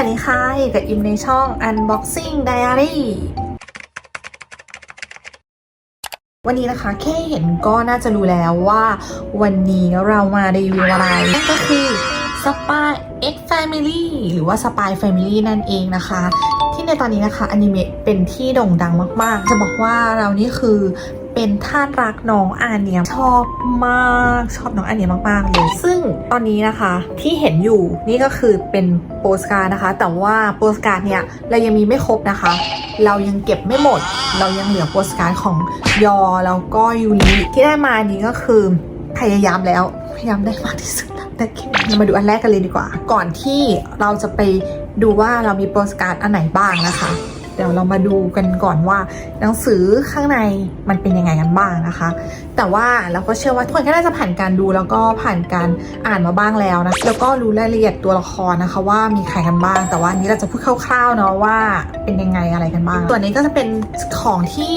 วัสดีค่ะอยู่กับอิมในช่อง Unboxing Diary วันนี้นะคะแค่เห็นก็น่าจะรู้แล้วว่า วันนี้เรามารีวิวอะไรนั่นก็คือ Spy X Family หรือว่า Spy Family นั่นเองนะคะ ที่ในตอนนี้นะคะอนิเมะเป็นที่โด่งดังมากๆ จะบอกว่าเรานี่คือ เป็นท่าสรักน้องอาเนียชอบมากชอบน้องอาเนียมากๆเลยซึ่งตอนนี้นะคะที่เห็นอยู่นี่ก็คือเป็นโปสการ์ดนะคะ แต่ว่าโปสการ์ดเนี่ยเรายังมีไม่ครบนะคะ เรายังเก็บไม่หมด เรายังเหลือโปสการ์ดของยอแล้วก็ยูริที่ได้มานี้ก็คือพยายามแล้วพยายามได้มากที่สุดแล้วแต่แค่เรามาดูอันแรกกันเลยดีกว่า ก่อนที่เราจะไปดูว่าเรามีโปสการ์ดอันไหนบ้างนะคะ เดี๋ยวเรามาดูกันก่อนว่า หนังสือข้างในมันเป็นยังไงกันบ้างนะคะ แต่ว่าเราก็เชื่อว่าทุกคนก็น่าจะผ่านการดูแล้วก็ผ่านการอ่านมาบ้างแล้วนะแล้วก็รู้รายละเอียดตัวละครนะคะ ว่ามีใครกันบ้าง แต่ว่าอันนี้เราจะพูดคร่าวๆเนาะว่าเป็นยังไงอะไรกันบ้างส่วนนี้ก็จะเป็นของที่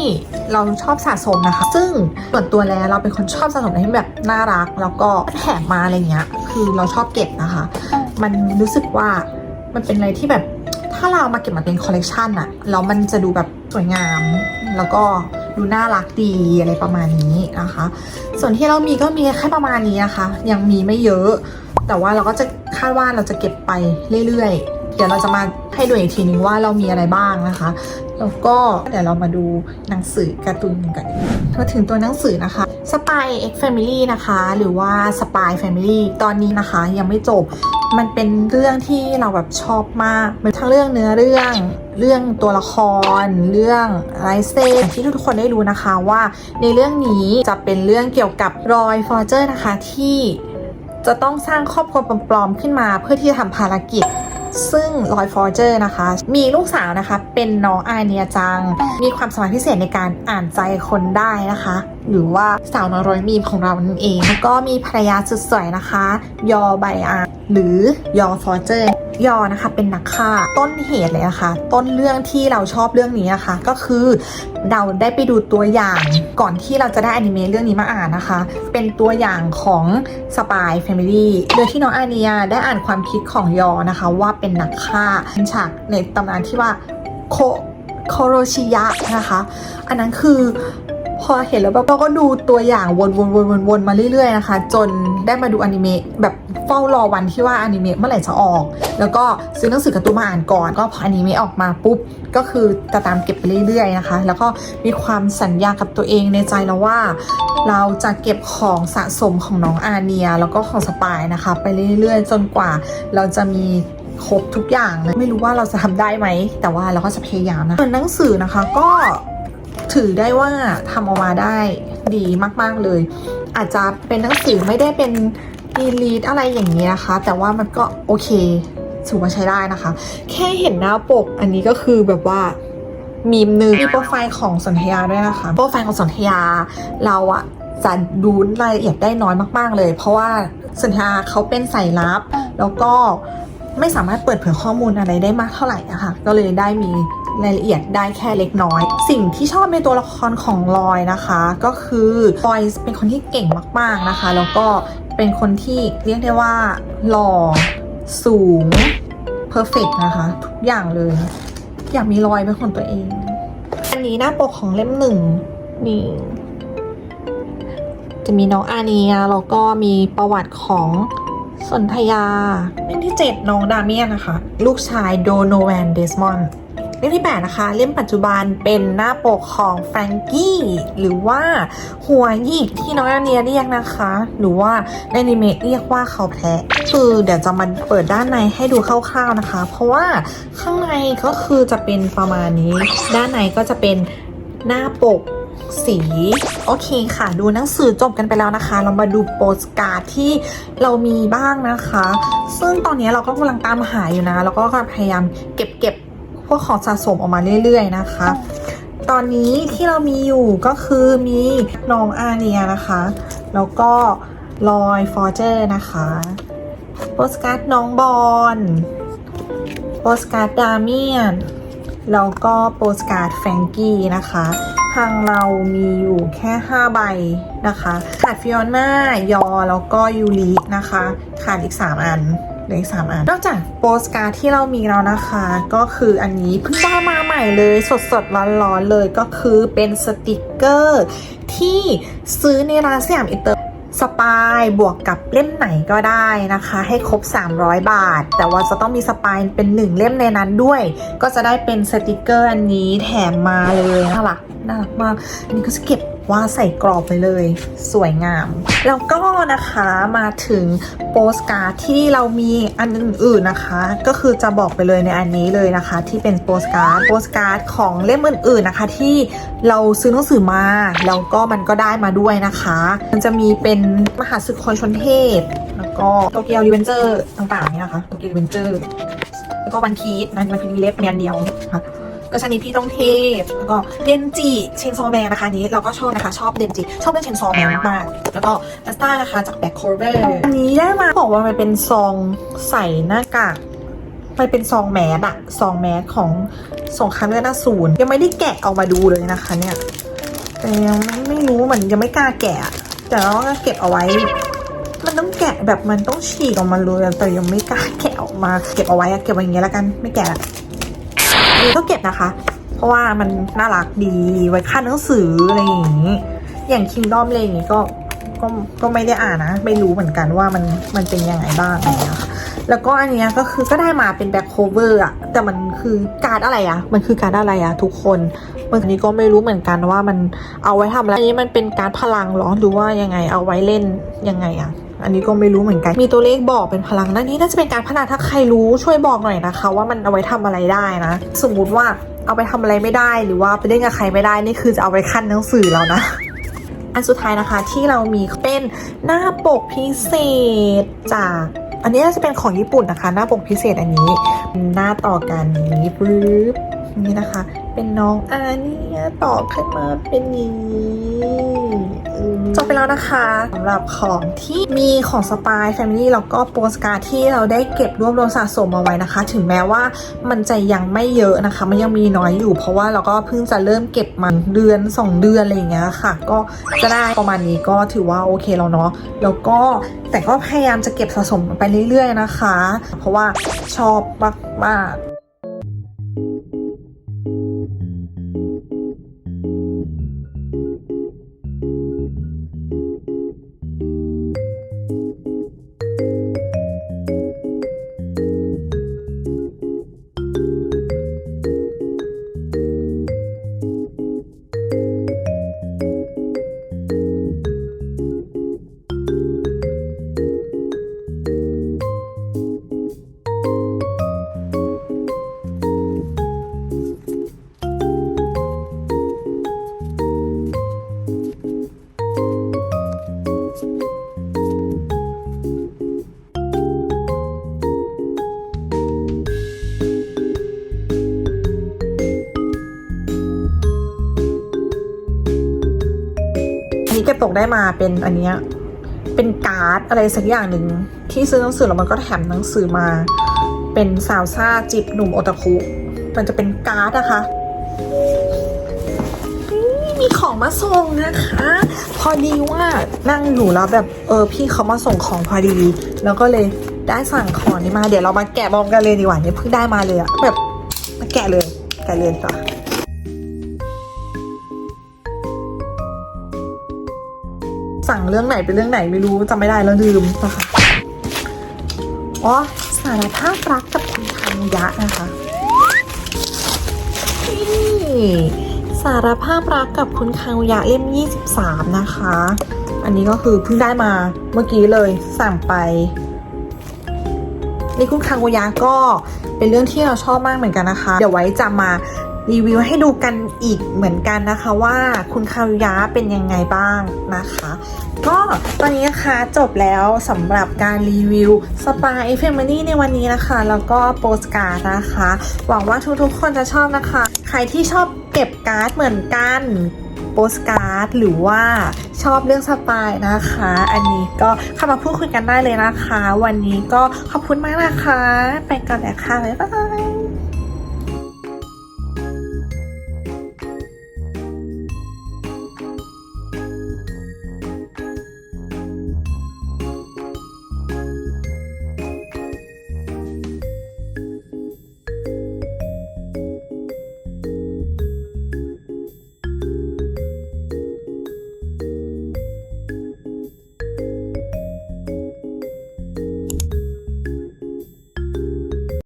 เราชอบสะสมนะคะ ซึ่งส่วนตัวแล้วเราเป็นคนชอบสะสมอะไรที่แบบน่ารัก แล้วก็แถมมาอะไรเงี้ย คือเราชอบเก็บนะคะ มันรู้สึกว่ามันเป็นอะไรที่แบบ ถ้าเรามาเก็บมาเป็นคอลเลกชันอะแล้วมันจะดูแบบสวยงาม แล้วก็ดูน่ารักดีอะไรประมาณนี้นะคะ ส่วนที่เรามีก็มีแค่ประมาณนี้นะคะ ยังมีไม่เยอะ แต่ว่าเราก็จะคาดว่าเราจะเก็บไปเรื่อยๆ เดี๋ยวเราจะมาให้ดูอีกทีนึงว่าเรามีอะไรบ้างนะคะ แล้วก็เดี๋ยวเรามาดูหนังสือการ์ตูนกันมาถึงตัวหนังสือนะคะ Spy X Family นะคะ หรือว่า Spy Family ตอนนี้นะคะ ยังไม่จบ มันเป็นเรื่องที่เราแบบชอบมากเป็นทั้งเรื่องเนื้อเรื่อง เรื่องตัวละคร เรื่องไรเซนที่ทุกคนได้รู้นะคะว่าในเรื่องนี้จะเป็นเรื่องเกี่ยวกับรอยฟอร์เจอร์นะคะที่จะต้องสร้างครอบครัวปลอมๆขึ้นมาเพื่อที่จะทำภารกิจ ซึ่งลอยฟอร์เจอร์นะคะ มีลูกสาวนะคะ เป็นน้องอาเนียจัง มีความสามารถพิเศษในการอ่านใจคนได้นะคะ หรือว่าสาวน้อยร้อยมีมของเรานั่นเอง แล้วก็มีภรรยาสุดสวยนะคะ ยอไบอาหรือยอฟอร์เจอร์ ยอนะคะเป็นนักฆ่าต้นเหตุเลยนะคะต้นเรื่องที่เราชอบเรื่องนี้นะคะก็คือเราได้ไปดูตัวอย่างก่อนที่เราจะได้อนิเมะเรื่องนี้มาอ่านนะคะ เป็นตัวอย่างของสปายแฟมิลี่โดยที่น้องอาเนียได้อ่านความคิดของยอนะคะ ว่าเป็นนักฆ่าเป็นฉากในตำนานที่ว่าโคโคโรชิยะนะคะ อันนั้นคือ พอเห็นแล้วแบบเราก็ดูตัวอย่างวนวนวนวนวนมาเรื่อยๆนะคะ จนได้มาดูอนิเมะแบบเฝ้ารอวันที่ว่าอนิเมะเมื่อไหร่จะออก แล้วก็ซื้อหนังสือการ์ตูนมาอ่านก่อน ก็พออนิเมะออกมาปุ๊บ ก็คือจะตามเก็บไปเรื่อยๆนะคะ แล้วก็มีความสัญญากับตัวเองในใจแล้วว่า เราจะเก็บของสะสมของน้องอาเนีย แล้วก็ของสปายนะคะ ไปเรื่อยๆ จนกว่าเราจะมีครบทุกอย่างเลยไม่รู้ว่าเราจะทำได้ไหม แต่ว่าเราก็จะพยายามนะส่วนหนังสือนะคะก็ ถือได้ว่าทำออกมาได้ดีมาก ๆเลย อาจจะเป็นหนังสือไม่ได้เป็นดีลีดอะไรอย่างนี้นะคะ แต่ว่ามันก็โอเคถือว่าใช้ได้นะคะ แค่เห็นหน้าปกอันนี้ก็คือแบบว่ามีมหนึ่งมีโปรไฟล์ของสนธยาด้วยนะคะ โปรไฟล์ของสนธยาเราอะจะดูรายละเอียดได้น้อยมากๆเลย เพราะว่าสนธยาเขาเป็นสายลับ แล้วก็ไม่สามารถเปิดเผยข้อมูลอะไรได้มากเท่าไหร่อะค่ะก็เลยได้มี รายละเอียดได้แค่เล็กน้อย สิ่งที่ชอบในตัวละครของลอยนะคะ ก็คือลอยเป็นคนที่เก่งมากๆนะคะ แล้วก็เป็นคนที่เรียกได้ว่าหล่อสูงเพอร์เฟกนะคะ ทุกอย่างเลย อยากมีรอยเป็นของตัวเอง อันนี้หน้าปกของเล่มหนึ่งนี่จะมีน้องอาเนียแล้วก็มีประวัติของสนธยาเล่มที่ 7 น้องดาเมียนนะคะ ลูกชายโดโนแวนเดสมอน เล่มที่ 8 นะคะ เล่มปัจจุบันเป็นหน้าปกของแฟรงกี้หรือว่าหัวหยิกที่น้องอาเนียเรียกนะคะ หรือว่าในอนิเมะเรียกว่าเขาแพ้คือเดี๋ยวจะมาเปิดด้านในให้ดูคร่าวๆนะคะ เพราะว่าข้างในก็คือจะเป็นประมาณนี้ ด้านในก็จะเป็นหน้าปกสีโอเคค่ะ ดูหนังสือจบกันไปแล้วนะคะ เรามาดูโปสการ์ดที่เรามีบ้างนะคะ ซึ่งตอนนี้เราก็กำลังตามหาอยู่นะ แล้วก็พยายามเก็บเก็บ พวกของสะสมออกมาเรื่อย ๆ นะคะ ตอนนี้ที่เรามีอยู่ก็คือมีน้องอาเนียนะคะ แล้วก็ลอยฟอร์เจอร์นะคะโปสการ์ดน้องบอลโปสการ์ดดาเมียนแล้วก็โปสการ์ดแฟงกี้นะคะทางเรามีอยู่แค่ 5 ใบนะคะ ขาดฟิโอน่ายอ แล้วก็ยูรินะคะ ขาดอีก 3 อัน เหลืออีกสามอันนอกจากโปสการ์ดที่เรามีแล้วนะคะ ก็คืออันนี้เพิ่งได้มาใหม่เลยสดสดๆร้อนๆเลยก็คือเป็นสติกเกอร์ที่ซื้อในร้านสยามอินเตอร์สปายบวกกับเล่มไหนก็ได้นะคะ ให้ครบ 300 บาท แต่ว่าจะต้องมีสปายเป็นหนึ่งเล่มในนั้นด้วย ก็จะได้เป็นสติกเกอร์อันนี้แถมมาเลยน่ารักน่ารักมากอันนี้ก็จะเก็บ ว่าใส่กรอบไปเลย สวยงาม แล้วก็นะคะมาถึงโปสการ์ดที่เรามีอันอื่นๆนะคะ ก็คือจะบอกไปเลยในอันนี้เลยนะคะ ที่เป็นโปสการ์ดโปสการ์ดของเล่มอื่นๆนะคะ ที่เราซื้อหนังสือมาแล้วก็มันก็ได้มาด้วยนะคะ มันจะมีเป็นมหาศึกคนชนเทพแล้วก็โตเกียวรีเวนเจอร์ต่างๆเนี่ยนะคะโตเกียวรีเวนเจอร์แล้วก็วันพีชนะวันพีชมีเล็บเมียนเดียวนะคะ ก็ชนิดพี่ต้องเทพแล้วก็เดนจิเชนซอแมนนะคะนี้เราก็ชอบนะคะชอบเดนจิชอบเล่นเชนซอแมนมากแล้วก็ลัสต้านะคะจากแบ็คโคเวอร์อันนี้ได้มาบอกว่ามันเป็นซองใส่หน้ากากมันเป็นซองแมสอะซองแมสของสงครามเลือดอสูรยังไม่ได้แกะออกมาดูเลยนะคะเนี่ยแต่ยังไม่รู้เหมือนยังไม่กล้าแกะ แต่เราก็เก็บเอาไว้ มันต้องแกะแบบมันต้องฉีกออกมาเลยแต่ยังไม่กล้าแกะออกมา เก็บเอาไว้เก็บไว้อย่างเงี้ยแล้วกันไม่แกะละ ก็เก็บนะคะ เพราะว่ามันน่ารักดีไว้ค่าหนังสืออะไรอย่างงี้ อย่างคิงดอมอะไรอย่างงี้ก็ก็ก็ไม่ได้อ่านนะ ไม่รู้เหมือนกันว่ามันมันเป็นยังไงบ้างอะไรอย่างเงี้ยค่ะแล้วก็อันนี้ก็คือก็ได้มาเป็นแบ็คโคเวอร์อะแต่มันคือการ์ดอะไรอะมันคือการ์ดอะไรอะทุกคนมันอันนี้ก็ไม่รู้เหมือนกันว่ามันเอาไว้ทำอะไรอันนี้มันเป็นการพลังหรอหรือว่ายังไงเอาไว้เล่นยังไงอะ อันนี้ก็ไม่รู้เหมือนกัน มีตัวเลขบอกเป็นพลังด้านนี้น่าจะเป็นการพัฒนาถ้าใครรู้ช่วยบอกหน่อยนะคะ ว่ามันเอาไว้ทำอะไรได้นะ สมมุติว่าเอาไปทำอะไรไม่ได้หรือว่าไปเล่นกับใครไม่ได้นี่คือจะเอาไปขั้นหนังสือแล้วนะอันสุดท้ายนะคะที่เรามีเป็นหน้าปกพิเศษจากอันนี้น่าจะเป็นของญี่ปุ่นนะคะ หน้าปกพิเศษอันนี้ หน้าต่อกันอย่างนี้ปึ๊บนี่นะคะ เป็นน้องอาเนี่ยต่อขึ้นมาเป็นนี้จบไปแล้วนะคะสำหรับของที่มีของสปายแฟมิลี่แล้วก็โปสการ์ที่เราได้เก็บรวบรวมสะสมเอาไว้นะคะ ถึงแม้ว่ามันจะยังไม่เยอะนะคะ มันยังมีน้อยอยู่ เพราะว่าเราก็เพิ่งจะเริ่มเก็บมันเดือน 2 เดือนอะไรอย่างเงี้ยค่ะ ก็จะได้ประมาณนี้ก็ถือว่าโอเคแล้วเนาะแล้วก็แต่ก็พยายามจะเก็บสะสมไปเรื่อยๆนะคะ เพราะว่าชอบมากๆ soon. เก็บตกได้มาเป็นอันเนี้ยเป็นการ์ดอะไรสักอย่างหนึ่งที่ซื้อหนังสือแล้วมันก็แถมหนังสือมา เป็นสาวซ่าจีบหนุ่มโอตาคุมันจะเป็นการ์ดนะคะมีของมาส่งนะคะ พอดีว่านั่งอยู่แล้วแบบเออพี่เขามาส่งของพอดี แล้วก็เลยได้สั่งของนี้มา เดี๋ยวเรามาแกะบอมกันเลยดีกว่าเนี่ยเพิ่งได้มาเลยอะแบบมาแกะเลยแกะเลยดีกว่อ เรื่องไหนเป็นเรื่องไหนไม่รู้จำไม่ได้แล้วลืมนะคะอ๋อสารภาพรักกับคุณคังยะนะคะนี่สารภาพรักกับคุณคังยะเล่ม 23 นะคะ อันนี้ก็คือเพิ่งได้มาเมื่อกี้เลยสั่งไปนี่คุณคังยะก็เป็นเรื่องที่เราชอบมากเหมือนกันนะคะ เดี๋ยวไว้จะมารีวิวให้ดูกันอีกเหมือนกันนะคะว่าคุณคังวยะเป็นยังไงบ้างนะคะ ก็ตอนนี้นะคะจบแล้วสำหรับการรีวิวสปาเอฟเฟมนี่ในวันนี้นะคะ แล้วก็โปสการ์ดนะคะ หวังว่าทุกๆคนจะชอบนะคะ ใครที่ชอบเก็บการ์ดเหมือนกันโปสการ์ดหรือว่าชอบเรื่องสปายนะคะ อันนี้ก็เข้ามาพูดคุยกันได้เลยนะคะ วันนี้ก็ขอบคุณมากนะคะ ไปก่อนแล้วค่ะบ๊ายบาย